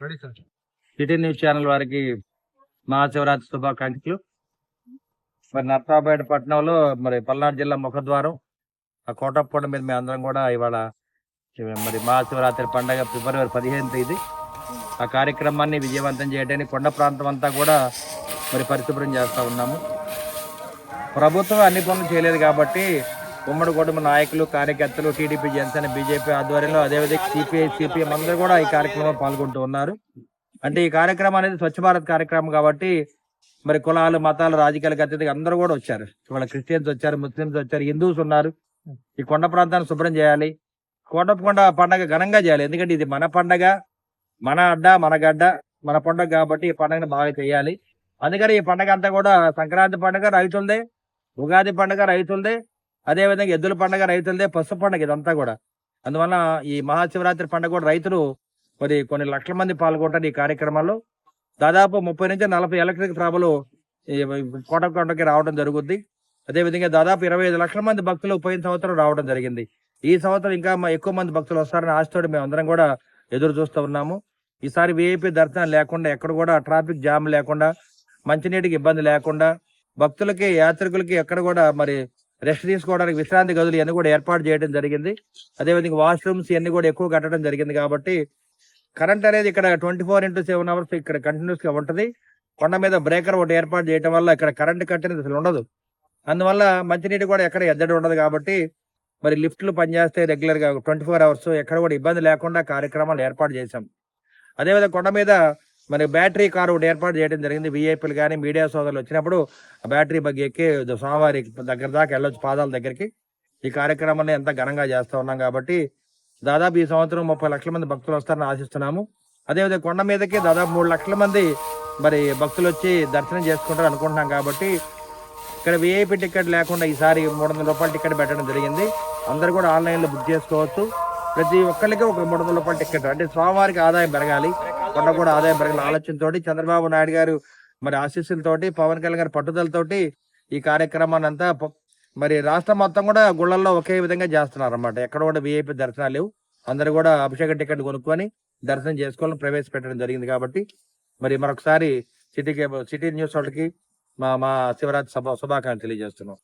City news channel వారికి మహాశివరాత్రి శుభాకాంక్షలు. మరి నర్సాపేట పట్టణంలో మరి పల్నాడు జిల్లా ముఖద్వారం ఆ కోటప్పకొండ మీద మేము అందరం కూడా ఇవాళ మరి మహాశివరాత్రి పండగ ఫిబ్రవరి పదిహేను తేదీ. ఆ కార్యక్రమాన్ని విజయవంతం చేయడానికి కొండ ప్రాంతం అంతా కూడా మరి పరిశుభ్రం చేస్తూ ఉన్నాము. ప్రభుత్వం అన్ని పనులు చేయలేదు కాబట్టి ఉమ్మడి కుటుంబ నాయకులు కార్యకర్తలు టీడీపీ జనసేన బీజేపీ ఆధ్వర్యంలో అదేవిధంగా సిపిఐ సిపిఎం అందరూ కూడా ఈ కార్యక్రమంలో పాల్గొంటూ ఉన్నారు. అంటే ఈ కార్యక్రమం అనేది స్వచ్ఛ భారత్ కార్యక్రమం కాబట్టి మరి కులాలు మతాలు రాజకీయాలకు అత్యధిక అందరూ కూడా వచ్చారు. ఇవాళ క్రిస్టియన్స్ వచ్చారు ముస్లిమ్స్ వచ్చారు హిందూస్ ఉన్నారు. ఈ కొండ ప్రాంతాన్ని శుభ్రం చేయాలి. కోటప్పకొండ పండగ ఘనంగా చేయాలి. ఎందుకంటే ఇది మన పండగ మన అడ్డ మన గడ్డ మన పండగ కాబట్టి ఈ పండగను బాగా చేయాలి. అందుకని ఈ పండగ అంతా కూడా సంక్రాంతి పండగ రైతులదే ఉగాది పండగ రైతులదే అదేవిధంగా ఎద్దుల పండగ రైతులదే పసుపు పండగ ఇదంతా కూడా. అందువల్ల ఈ మహాశివరాత్రి పండుగ కూడా రైతులు మరి కొన్ని లక్షల మంది పాల్గొంటారు ఈ కార్యక్రమాల్లో. దాదాపు ముప్పై నుంచి నలభై ఎలక్ట్రిక్ ప్రాబలు ఈ కోటకొండకి రావడం జరుగుద్ది. అదేవిధంగా దాదాపు ఇరవై ఐదు లక్షల మంది భక్తులు పోయిన సంవత్సరం రావడం జరిగింది. ఈ సంవత్సరం ఇంకా ఎక్కువ మంది భక్తులు వస్తారని ఆశతోటి మేము అందరం కూడా ఎదురు చూస్తూ ఉన్నాము. ఈసారి విఐపి దర్శనం లేకుండా ఎక్కడ కూడా ట్రాఫిక్ జామ్ లేకుండా మంచినీటికి ఇబ్బంది లేకుండా భక్తులకి యాత్రికులకి ఎక్కడ కూడా మరి రెస్ట్ తీసుకోవడానికి విశ్రాంతి గదులు ఇవన్నీ కూడా ఏర్పాటు చేయడం జరిగింది. అదేవిధంగా వాష్రూమ్స్ ఇవన్నీ కూడా ఎక్కువ కట్టడం జరిగింది కాబట్టి కరెంట్ అనేది ఇక్కడ twenty four into seven hours ఇక్కడ కంటిన్యూస్గా ఉంటుంది. కొండ మీద బ్రేకర్ ఒకటి ఏర్పాటు చేయడం వల్ల ఇక్కడ కరెంట్ కట్టేది అసలు ఉండదు. అందువల్ల మంచినీటి కూడా ఎక్కడ ఎద్దడి ఉండదు కాబట్టి మరి లిఫ్ట్లు పనిచేస్తే రెగ్యులర్గా ట్వంటీ ఫోర్ అవర్స్ ఎక్కడ కూడా ఇబ్బంది లేకుండా కార్యక్రమాలు ఏర్పాటు చేశాం. అదేవిధంగా కొండ మీద మరి బ్యాటరీ కారు ఒకటి ఏర్పాటు చేయడం జరిగింది. విఐపీలు కానీ మీడియా సోదరులు వచ్చినప్పుడు ఆ బ్యాటరీ బగ్గి ఎక్కి స్వామివారి దగ్గర దాకా వెళ్ళొచ్చు పాదాల దగ్గరికి. ఈ కార్యక్రమాన్ని ఎంత ఘనంగా చేస్తూ ఉన్నాం కాబట్టి దాదాపు ఈ సంవత్సరం ముప్పై లక్షల మంది భక్తులు వస్తారని ఆశిస్తున్నాము. అదేవిధంగా కొండ మీదకి దాదాపు మూడు లక్షల మంది మరి భక్తులు వచ్చి దర్శనం చేసుకుంటారు అనుకుంటున్నాం కాబట్టి ఇక్కడ విఐపి టికెట్ లేకుండా ఈసారి మూడు వందల రూపాయల టికెట్ పెట్టడం జరిగింది. అందరు కూడా ఆన్లైన్లో బుక్ చేసుకోవచ్చు. ప్రతి ఒక్కరికి ఒక మూడు వందల రూపాయల టికెట్. అంటే స్వామివారికి ఆదాయం పెరగాలి. కొండ కూడా ఆదాయం పెరగాలి ఆలోచనతో చంద్రబాబు నాయుడు గారు మరి ఆశీస్సులతోటి పవన్ కళ్యాణ్ గారి పట్టుదలతోటి ఈ కార్యక్రమాన్ని అంతా మరి రాష్ట్రం మొత్తం కూడా గుళ్ళల్లో ఒకే విధంగా చేస్తున్నారు అన్నమాట ఎక్కడ కూడా విఐపి దర్శనాలు లేవు. అందరూ కూడా అభిషేక టికెట్ కొనుక్కొని దర్శనం చేసుకోవాలని ప్రవేశపెట్టడం జరిగింది కాబట్టి మరి మరొకసారి సిటీ సిటీ న్యూస్ వాళ్ళకి మా మా శివరాత్రి సభ శుభాకాంక్షలు తెలియజేస్తున్నాం.